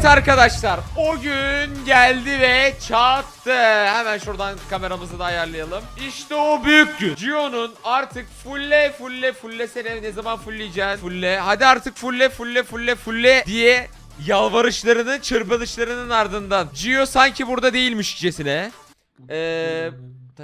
Evet arkadaşlar o gün geldi ve çattı. Hemen şuradan kameramızı da ayarlayalım. İşte o büyük gün. Gio'nun artık fulle fulle fulle sene ne zaman fullleyeceksin? Fulle. Hadi artık fulle fulle fulle fulle diye yalvarışlarının çırpınışlarının ardından. Gio sanki burada değilmişçesine. Ee,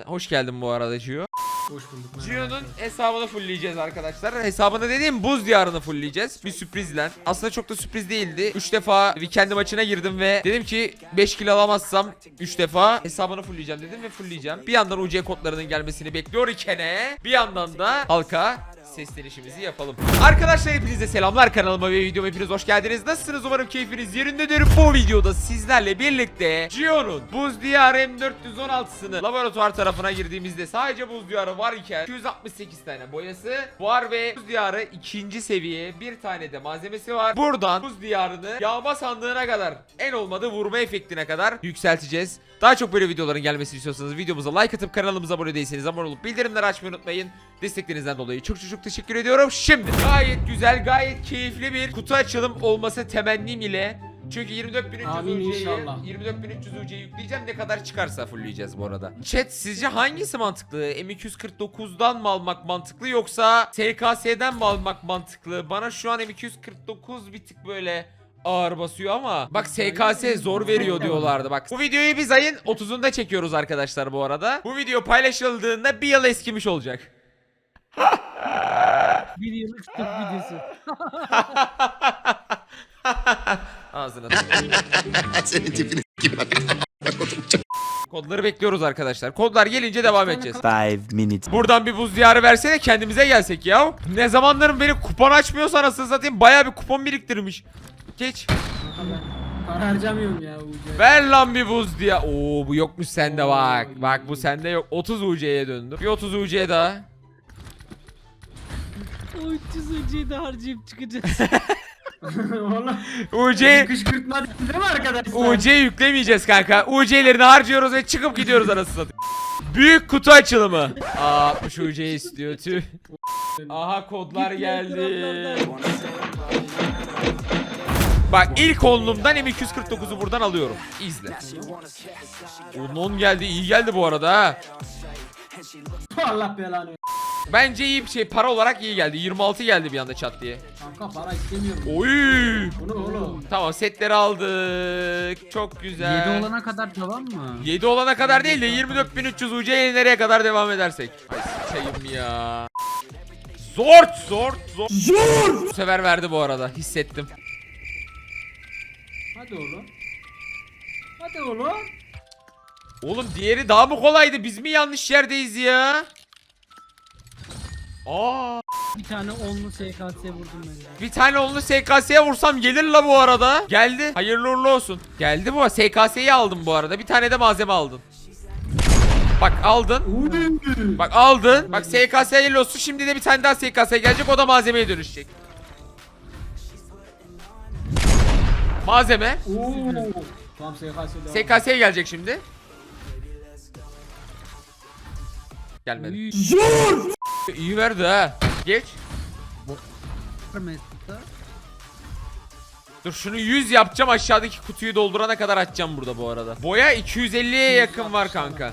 hoş geldin bu arada Gio. Hoş bulduk. Gio'nun hesabını fullleyeceğiz arkadaşlar. Hesabını dediğim buz diyarını fullleyeceğiz. Bir sürprizle. Aslında çok da sürpriz değildi. 3 defa weekend maçına girdim ve dedim ki 5 kill alamazsam 3 defa hesabını fullleyeceğim dedim ve fullleyeceğim. Bir yandan UC kodlarının gelmesini bekliyor iken bir yandan da halka seslenişimizi yapalım. Arkadaşlar hepinize selamlar kanalıma ve videoma hepiniz hoş geldiniz. Nasılsınız? Umarım keyfiniz yerindedir. Bu videoda sizlerle birlikte Gio'nun Buz Diyar M416'sını laboratuvar tarafına girdiğimizde sadece Buz Diyarı var iken 268 tane boyası var ve Buz Diyarı ikinci seviye bir tane de malzemesi var. Buradan Buz Diyarı'nı yağma sandığına kadar en olmadı vurma efektine kadar yükselteceğiz. Daha çok böyle videoların gelmesini istiyorsanız videomuza like atıp kanalımıza abone değilseniz abone olup bildirimleri açmayı unutmayın. Desteklerinizden dolayı çok çok çok teşekkür ediyorum. Şimdi gayet güzel gayet keyifli bir kutu açılım olması temennim ile çünkü 24300 Amin UC'yi inşallah. 24300 UC'yi yükleyeceğim ne kadar çıkarsa fullleyeceğiz bu arada. Chat sizce hangisi mantıklı? M249'dan mı almak mantıklı yoksa SKS'den mi almak mantıklı? Bana şu an M249 bir tık böyle ağır basıyor ama bak SKS zor veriyor diyorlardı bak. Bu videoyu biz ayın 30'unda çekiyoruz arkadaşlar bu arada. Bu video paylaşıldığında bir yıl eskimiş olacak. Bir yıllık stok videosu. Ağzına. Senin tipini kim Kodları bekliyoruz arkadaşlar. Kodlar gelince devam edeceğiz. Five minutes. Buradan bir buz diyarı versene kendimize gelsek ya. Ne zamanların beri kupon açmıyorsan anasını satayım bayağı bir kupon biriktirmiş. Geç. Para harcamıyorum ya Uğur'ca. Ver lan bir buz diye. Oo bu yokmuş sende bak. Bak bu sende yok. 30 UC'ye döndü. Bir 30 UC daha. O 300 UC'yi de harcayıp çıkacağız. Oğlum. UC Kışkırtma değil mi arkadaşlar? UC yüklemeyeceğiz kanka. UC'lerini harcıyoruz ve çıkıp gidiyoruz anasını satayım. Büyük kutu açılımı. Aa 60 UC istiyor tüh. Aha kodlar geldi. Bak ilk onlumdan M249'u buradan alıyorum. İzle. Onun geldi iyi geldi bu arada ha. Allah belanı. Bence iyi bir şey para olarak iyi geldi. 26 geldi bir anda çat diye. Kanka para istemiyorum. Oy. Bu ne oğlum? Tamam setleri aldık. Çok güzel. 7 olana kadar devam mı? 7 olana kadar değil de 24300 UC'ye nereye kadar devam edersek. Ay sıçayım ya. Zort zort zort. Zor. Bu sefer verdi bu arada hissettim. Hadi oğlum. Hadi oğlum. Oğlum diğeri daha mı kolaydı? Biz mi yanlış yerdeyiz ya? Aa, Bir tane onlu SKS vurdum ben de. bir tane onlu SKS'ye vursam gelir la bu arada. Geldi. Hayırlı uğurlu olsun. Geldi bu. SKS'yi aldım bu arada. Bir tane de malzeme aldın. Bak aldın. Bak aldın. Bak SKS hayırlı olsun. Şimdi de bir tane daha SKS gelecek. O da malzemeye dönüşecek. Malzeme. Oo. Tamam SKS devam. SKS gelecek şimdi. Gelmedi. Uy, İyi verdi ha. Geç. Dur şunu 100 yapacağım aşağıdaki kutuyu doldurana kadar açacağım burada bu arada. Boya 250'ye yakın var kanka.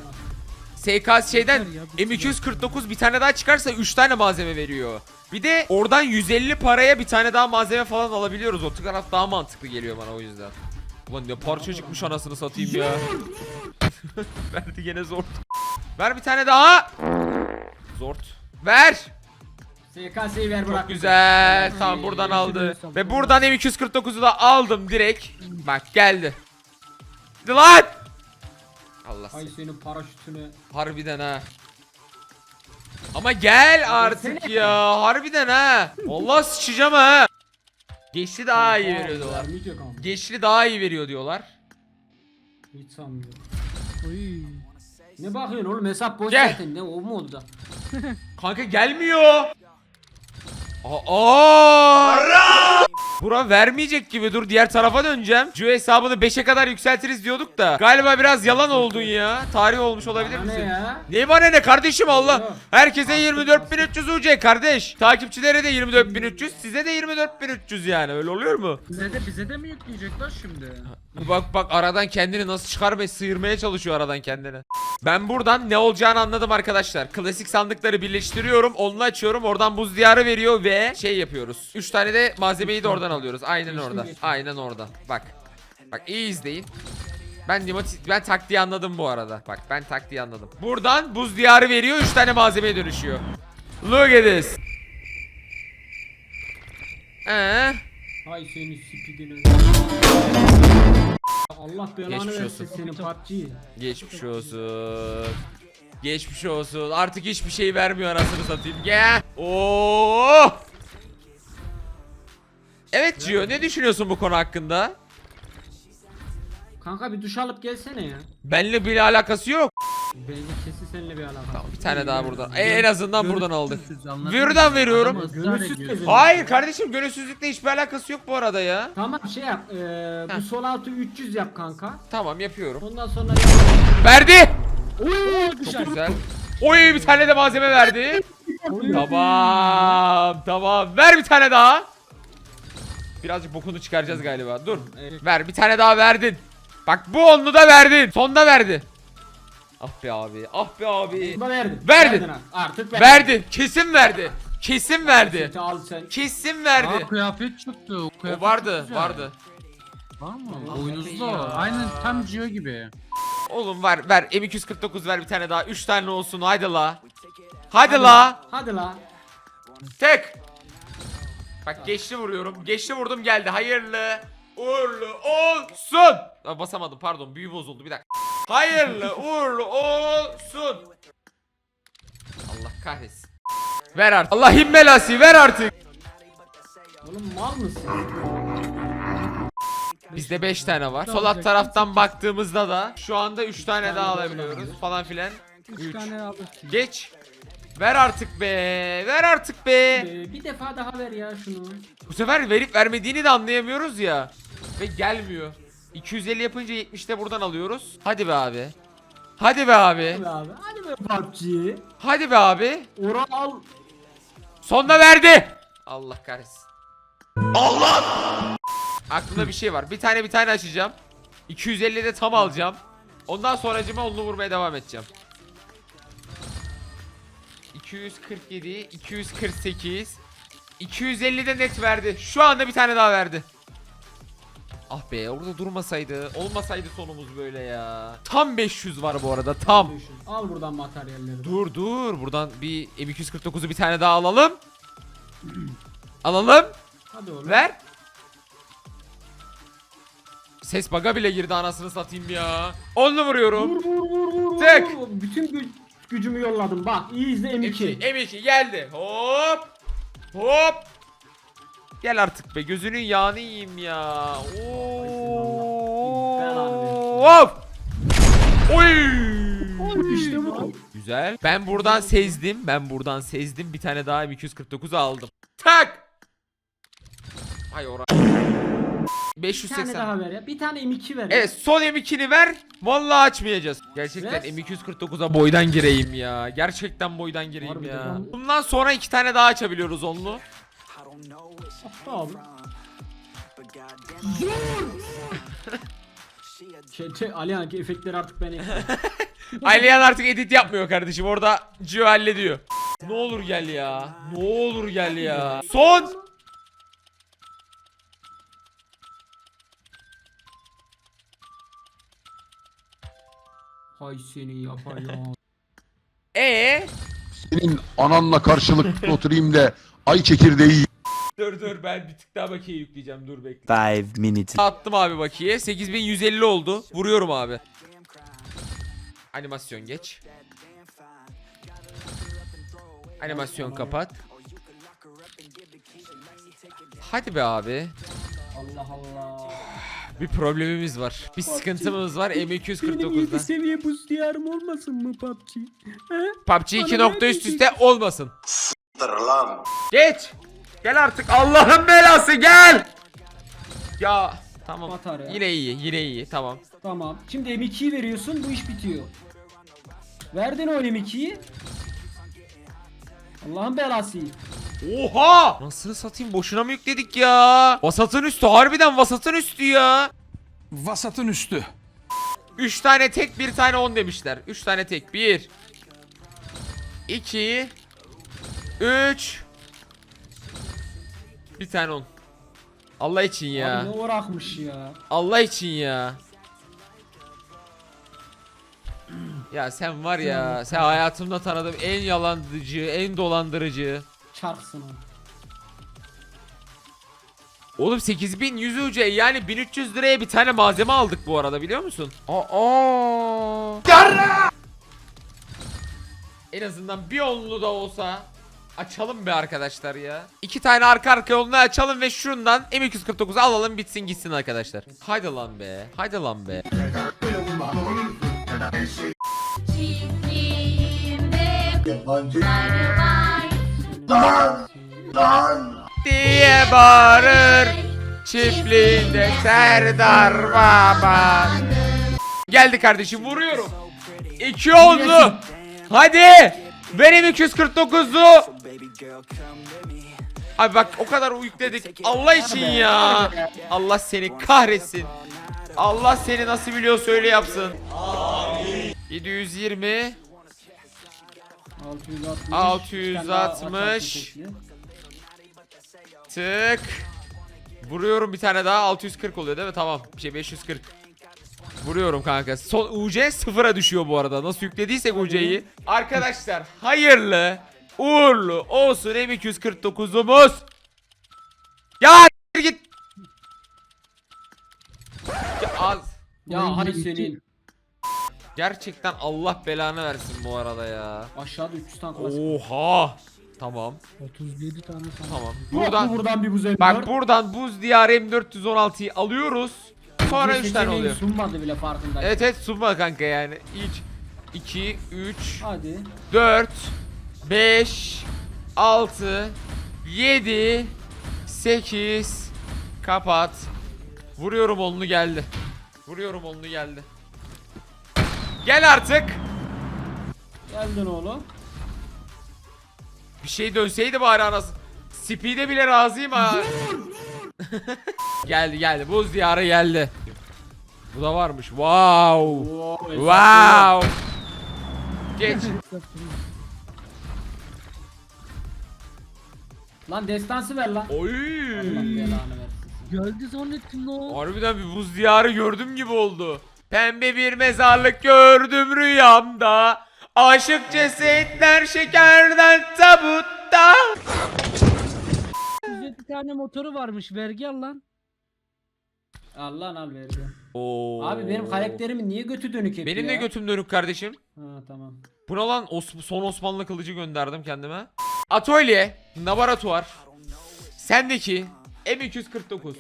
SKS şeyden Yeter ya, bu M249 bir tane daha çıkarsa 3 tane malzeme veriyor. Bir de oradan 150 paraya bir tane daha malzeme falan alabiliyoruz. O taraf daha mantıklı geliyor bana o yüzden. Ulan ne parçacıkmış anasını satayım ya. Verdi gene zort. Ver bir tane daha. Zort. Ver. SKS'yi ver bırak. Çok güzel. Tamam buradan aldı. Ve buradan M249'u da aldım direkt. Bak geldi. Hadi lan. Allah Ay seni. senin paraşütünü. Harbiden ha. Ama gel artık ya. Harbiden ha. Vallahi sıçacağım ha. Geçli daha iyi veriyor diyorlar. Geçli daha iyi veriyor diyorlar. Hiç sanmıyorum. Uy. Ne bakıyorsun oğlum hesap boş Gel. zaten ne o mu oldu? Kanka gelmiyor. Aa! Bura vermeyecek gibi dur diğer tarafa döneceğim. Şu hesabını 5'e kadar yükseltiriz diyorduk da. Galiba biraz yalan oldun ya. Tarih olmuş olabilir Bana ne misin? ya? Ne bana ne kardeşim Allah. Yok. Herkese 24300 UC kardeş. Takipçilere de 24300, size de 24300 yani. Öyle oluyor mu? Bize de bize de mi yükleyecekler şimdi? Bak bak aradan kendini nasıl çıkarmaya sıyırmaya çalışıyor aradan kendini. Ben buradan ne olacağını anladım arkadaşlar. Klasik sandıkları birleştiriyorum. Onu açıyorum. Oradan buz diyarı veriyor ve şey yapıyoruz. 3 tane de malzemeyi de oradan alıyoruz. Aynen orada. Aynen orada. Bak. Bak iyi izleyin. Ben dimati- ben taktiği anladım bu arada. Bak ben taktiği anladım. Buradan buz diyarı veriyor. 3 tane malzemeye dönüşüyor. Look at this. Ee, Hay senin spidini. Allah belanı Geçmiş versin olsun. senin PUBG. Geçmiş olsun. Geçmiş olsun. Artık hiçbir şey vermiyor anasını satayım. Gel. Oo! Evet Gio ne düşünüyorsun bu konu hakkında? Kanka bir duş alıp gelsene ya. Benle bir alakası yok. Bence kesin seninle bir alakası. Tamam, bir tane daha buradan. E, en azından buradan aldık. Buradan veriyorum. Gönülsüz. Hayır kardeşim gönülsüzlükle hiçbir alakası yok bu arada ya. Tamam şey yap. Heh. bu sol altı 300 yap kanka. Tamam yapıyorum. Ondan sonra Verdi. Oy Çok güzel. Oy bir tane de malzeme verdi. Tamam tamam ver bir tane daha. Birazcık bokunu çıkaracağız galiba. Dur. Evet. Ver bir tane daha verdin. Bak bu onlu da verdin. Sonda verdi. Ah be abi. Ah be abi. Buna verdin. Verdin. ha. Artık verdin. Verdi. Kesin verdi. Kesin verdi. Al sen. Kesin Aa verdi. kıyafet çıktı. O kıyafet vardı. çok güzel. Vardı. Var mı? Boynuzlu. Aynen tam Gio gibi. Oğlum ver ver. M249 ver bir tane daha. 3 tane olsun. Haydi la. Hadi la. Hadi la. Tek. Bak geçti vuruyorum. Geçti vurdum geldi. Hayırlı. Uğurlu olsun. Aa, basamadım pardon. Büyü bozuldu bir dakika. Hayırlı uğurlu olsun. Allah kahretsin. Ver artık. Allah himbelası ver artık. Oğlum mal mısın? Bizde 5 tane var. Sol alt taraftan baktığımızda da şu anda 3 tane daha alabiliyoruz falan filan. 3 3. tane alırsın. Geç. Ver artık be. Ver artık be. Ee, bir defa daha ver ya şunu. Bu sefer verip vermediğini de anlayamıyoruz ya. Ve gelmiyor. 250 yapınca 70'te buradan alıyoruz. Hadi be abi. Hadi be abi. Hadi abi. Hadi be PUBG. Hadi be abi. Ora al. Sonda verdi. Allah kahretsin. Allah! Aklımda bir şey var. Bir tane bir tane açacağım. 250 de tam alacağım. Ondan sonracıma onlu vurmaya devam edeceğim. 247, 248, 250 de net verdi. Şu anda bir tane daha verdi. Ah be orada durmasaydı, olmasaydı sonumuz böyle ya. Tam 500 var bu arada tam. Düşün. Al buradan materyalleri. Dur dur buradan bir M249'u bir tane daha alalım. alalım. Hadi oğlum. Ver. Ses baga bile girdi anasını satayım ya. Onlu vuruyorum. Vur vur vur vur. Tek. vur. Bütün gü- gücümü yolladım. Bak iyi izle M2. M2, M2 geldi. Hop. Hop. Gel artık be gözünün yağını yiyeyim ya. Oo. Hop. Oy. İşte bu. Güzel. Ben buradan sezdim. Ben buradan sezdim. Bir tane daha M249 aldım. Tak. Ay ora. Bir 580. tane daha ver ya. Bir tane M2 ver. Evet son M2'ni ver. Vallahi açmayacağız. Gerçekten Ver. M249'a boydan gireyim ya. Gerçekten boydan gireyim Harbiden ya. lan. Bundan sonra iki tane daha açabiliyoruz onlu. Tamam. şey, şey, Alihan ki efektleri artık ben. Aliyan artık edit yapmıyor kardeşim. Orada Gio hallediyor. Ne olur gel ya. Ne olur gel ya. Son. Hay seni yapar ya. E Senin ananla karşılıklı oturayım da ay çekirdeği. Dur dur ben bir tık daha bakiye yükleyeceğim. Dur bekle. Five minutes. Attım abi bakiye. 8150 oldu. Vuruyorum abi. Animasyon geç. Animasyon kapat. Hadi be abi. Allah Allah. Bir problemimiz var. Bir sıkıntımız var M249'da. seviye buz diyarım olmasın mı PUBG? PUBG 2 nokta üst üste olmasın. Geç. Gel artık Allah'ın belası gel. Ya tamam. Atar ya. Yine iyi yine iyi tamam. Tamam. Şimdi M2'yi veriyorsun bu iş bitiyor. Verdin o M2'yi. Allah'ın belası. Oha! Nasıl satayım boşuna mı yükledik ya? Vasatın üstü harbiden vasatın üstü ya. Vasatın üstü. 3 tane tek bir tane 10 demişler. 3 tane tek. 1 2 3 Bir tane 10. Allah için ya. Abi ne uğrakmış ya. Allah için ya. Ya sen var ya, sen hayatımda tanıdığım en yalancı, en dolandırıcı. Çarpsın onu. Oğlum 8100 UC yani 1300 liraya bir tane malzeme aldık bu arada biliyor musun? Aa. En azından bir onlu da olsa açalım be arkadaşlar ya. İki tane arka arka onlu açalım ve şundan M249 alalım bitsin gitsin arkadaşlar. Haydi lan be. Haydi lan be. Çiftliğimde kuşları var. diye bağırır çiftliğinde Serdar Baba. Geldi kardeşim vuruyorum. İki oldu. Hadi. Benim 249'u. Abi bak o kadar yükledik. Allah için ya. Allah seni kahretsin. Allah seni nasıl biliyor söyle yapsın. 720 660. 660. Tık. Vuruyorum bir tane daha 640 oluyor değil mi? Tamam. Bir şey 540. Vuruyorum kanka. Son UC sıfıra düşüyor bu arada. Nasıl yüklediysek UC'yi. Arkadaşlar hayırlı uğurlu olsun M249'umuz. Ya git. Ya, az. Ya hay senin. Gerçekten Allah belanı versin bu arada ya. Aşağıda 300 tane klasik. Oha. Tamam. 37 tane. Tamam. Buradan Buradan buradan bir buz M4. Bak buradan buz diyar M416'yı alıyoruz. Sonra 3 tane oluyor. Sunmadı bile farkında. Evet evet sunma kanka yani. İlk 2 3 Hadi. 4 5 6 7 8 kapat. Vuruyorum onlu geldi. Vuruyorum onlu geldi. Gel artık. Geldin oğlum. Bir şey dönseydi bari anasını. Speed'e bile razıyım ha. geldi geldi. Buz diyarı geldi. Bu da varmış. Wow. Wow. Wow. Geç. Lan destansı ver lan. Oy. Geldi zannettim lan. Harbiden bir buz diyarı gördüm gibi oldu. Pembe bir mezarlık gördüm rüyamda. Aşık cesetler şekerden tabutta. 37 tane motoru varmış vergi al lan. Al lan al verdi. Oo. Abi benim karakterimin niye götü dönük hep Benim de ya? götüm dönük kardeşim. Ha tamam. Buna lan Os- son Osmanlı kılıcı gönderdim kendime. Atölye, laboratuvar. Sendeki M249.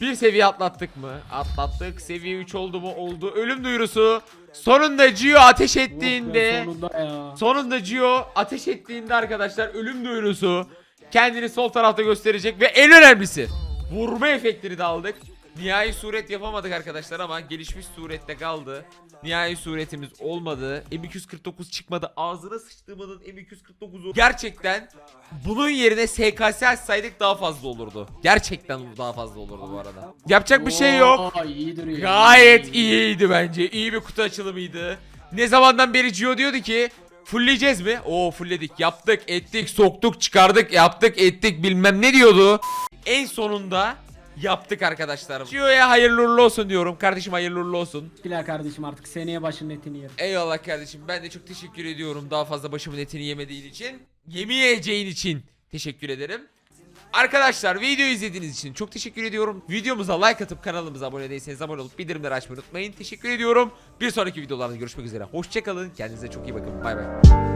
Bir seviye atlattık mı? Atlattık. Seviye 3 oldu mu? Oldu. Ölüm duyurusu. Sonunda Gio ateş ettiğinde sonunda ya. Sonunda Gio ateş ettiğinde arkadaşlar ölüm duyurusu kendini sol tarafta gösterecek ve en önemlisi vurma efektini de aldık. Nihai suret yapamadık arkadaşlar ama gelişmiş surette kaldı. Nihai suretimiz olmadı. M249 çıkmadı. Ağzına sıçtığımın M249'u gerçekten bunun yerine SKS açsaydık daha fazla olurdu. Gerçekten daha fazla olurdu bu arada. Yapacak bir şey yok. Oo, iyi duruyor. Gayet iyiydi bence. İyi bir kutu açılımıydı. Ne zamandan beri Gio diyordu ki Fullleyeceğiz mi? Oo fullledik. Yaptık, ettik, soktuk, çıkardık, yaptık, ettik bilmem ne diyordu. En sonunda yaptık arkadaşlar. Gio'ya hayırlı uğurlu olsun diyorum. Kardeşim hayırlı uğurlu olsun. Bilal kardeşim artık seneye başının etini yerim. Eyvallah kardeşim. Ben de çok teşekkür ediyorum. Daha fazla başımın etini yemediğin için. Yemeyeceğin için teşekkür ederim. Arkadaşlar video izlediğiniz için çok teşekkür ediyorum. Videomuza like atıp kanalımıza abone değilseniz abone olup bildirimleri açmayı unutmayın. Teşekkür ediyorum. Bir sonraki videolarda görüşmek üzere. Hoşçakalın. Kendinize çok iyi bakın. Bay bay.